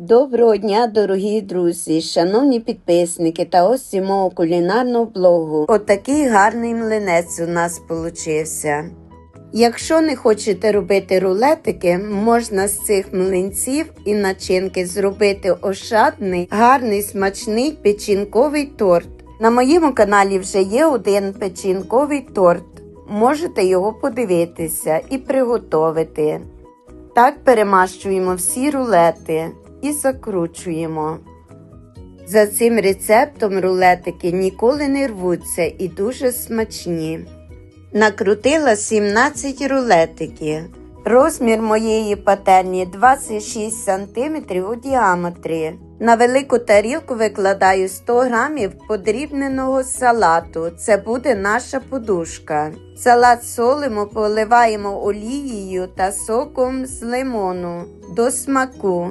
Доброго дня, дорогі друзі, шановні підписники та гості мого кулінарного блогу. Отакий гарний млинець у нас получився. Якщо не хочете робити рулетики, можна з цих млинців і начинки зробити ошатний, гарний смачний печінковий торт. На моєму каналі вже є один печінковий торт. Можете його подивитися і приготувати. Так перемащуємо всі рулети і закручуємо. За цим рецептом рулетики ніколи не рвуться і дуже смачні. Накрутила 17 рулетиків. Розмір моєї пательні 26 см у діаметрі. На велику тарілку викладаю 100 г подрібненого салату. Це буде наша подушка. Салат солимо, поливаємо олією та соком з лимону до смаку.